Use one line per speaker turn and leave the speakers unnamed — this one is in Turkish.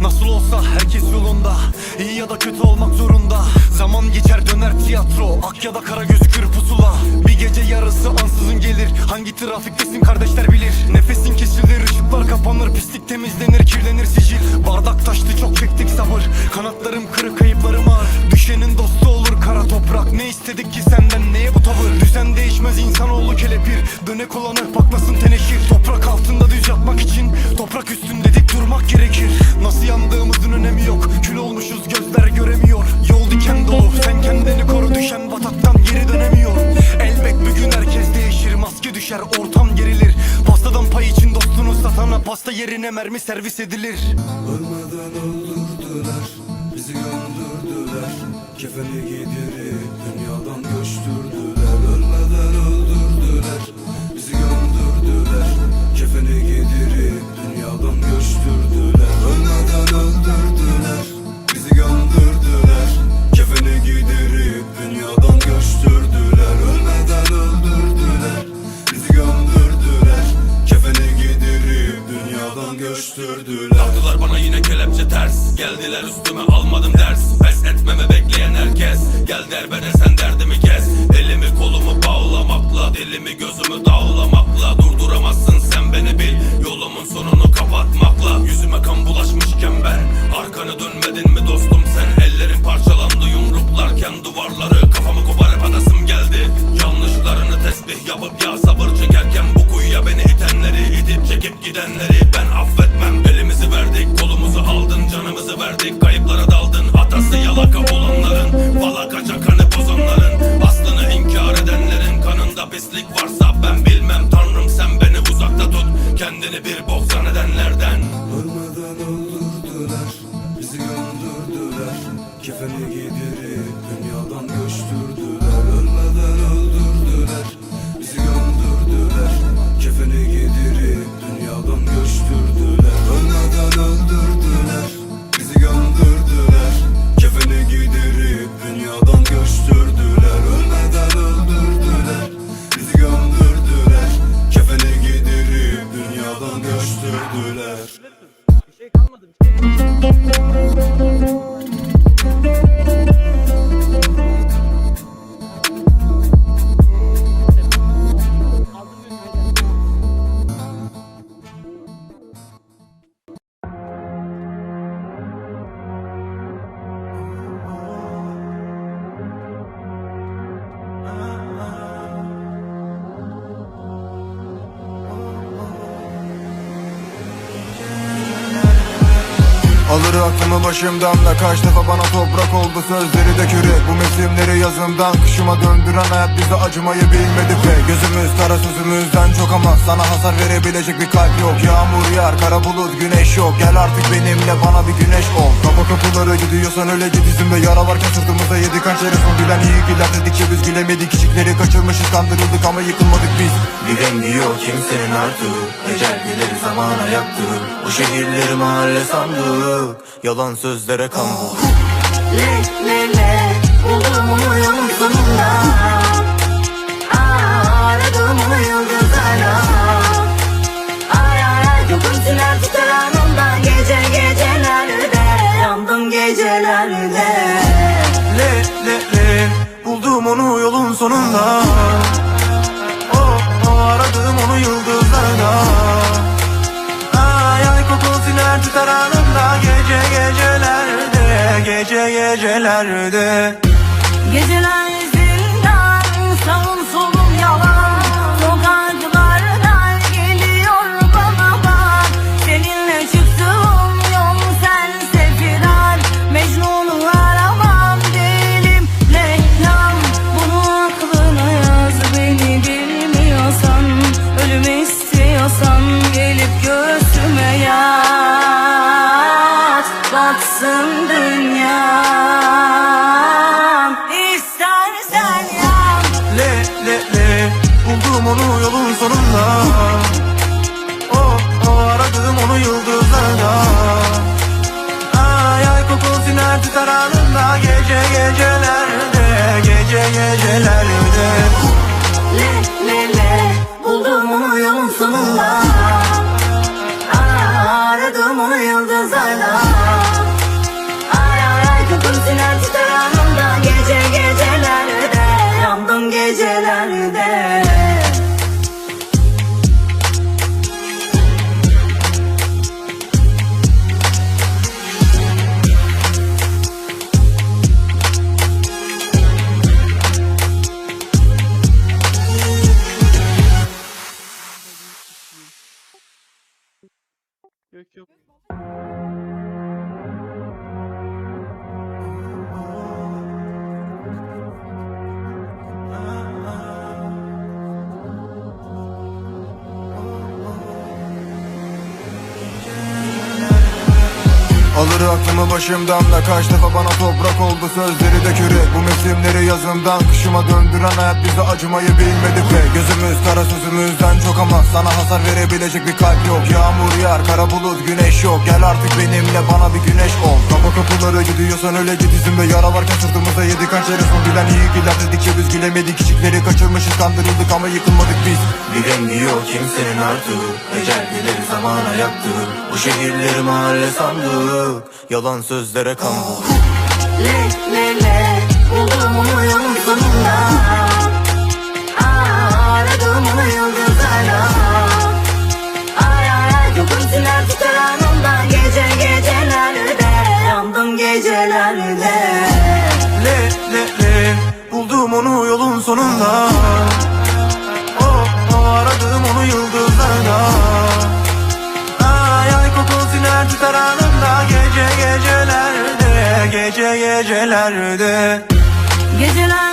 Nasıl olsa herkes yolunda İyi ya da kötü olmak zorunda. Zaman geçer döner tiyatro Ak ya da kara gözükür pusula. Bir gece yarısı Hangi trafiktesin kardeşler bilir. Nefesin kesilir ışıklar kapanır Pislik temizlenir kirlenir sicil. Bardak taştı çok çektik sabır. Kanatlarım kırık kayıplarım ağır. Düşenin dostu olur kara toprak. Ne istedik ki senden neye bu tavır? Düzen değişmez insanoğlu kelepir. Dönek olanı bakmasın teneşir. Toprak altında düz yatmak için Toprak üstünde dik durmak gerekir. Nasıl yandığımızın düşer ortam gerilir. Pastadan pay için dostunu satana Pasta yerine mermi servis edilir.
Ölmeden öldürdüler, bizi gömdürdüler. Kefeni giydirip dünyadan
kayıplara daldın Hatası yalaka olanların. Falaka çakanı bozanların. Aslını inkar edenlerin Kanında pislik varsa ben bilmem Tanrım sen beni uzakta tut. Kendini bir bok zannedenlerden.
Ölmeden öldürdüler, bizi gömdürdüler. Kefeni giydirip dünyadan göçtürdüler
şey kalmadı. Bir şey Aldım
Alır aklımı başımdan da kaç defa bana toprak oldu sözleri de kürek Bu mevsimleri yazımdan kışıma döndüren hayat bize acımayı bilmedi pek Gözümüz kara sözümüzden çok ama sana hasar verebilecek bir kalp yok. Yağmur yağar kara bulut güneş yok. Gel artık benimle bana bir güneş ol. Kapa kapıları gidiyorsan öyle git dizimde. Yara varken sırtımızda yedik hançeri son bilen iyi güler dedikçe biz gülemedik. Küçükleri kaçırmışız kandırıldık ama yıkılmadık biz. Bir rengi yok kimsenin artık. Ecel gelir zamana yaktı. Bu şehirleri mahalle sandık Yalan sözlere kandık
Le le le Buldum yolun sonunda. Aradım onu yıldızlara Ay ay ay Gökyüzüler tutar Gece gecelerde Yandım gecelerde
Le le le Buldum onu yolun sonunda Buldum onu yolun sonunda.
Oh oh aradım onu yıldızlarda Ay ay kokun sinerdi zararında Gece
geceler.
Alır aklımı başımdan da kaç defa bana toprak oldu sözleri de küre. Bu mevsimleri yazımdan kışıma döndüren hayat bize acımayı bilmedi be. Gözümüz kara sözümüzden çok ama sana hasar verebilecek bir kalp yok. Yağmur yağar kara bulut güneş yok. Gel artık benimle bana bir güneş ol Kapıları gidiyorsan öyle git. İzimde yara varken sırtımıza yedik. Hançeri son bilen iyi gider dedikçe biz gülemedik. Küçükleri kaçırmışız kandırıldık ama yıkılmadık biz. Bir rengi yok kimsenin artık. Ecel gelir zamana yaktı. Bu şehirleri mahalle sandık. Yalan sözlere kandık
Le le le Buldum onu yolun sonunda
sonunda Oh oh aradım onu yıldızlarda Ay ay kokun siner tutar Gece gecelerde Gece gecelerde
Geceler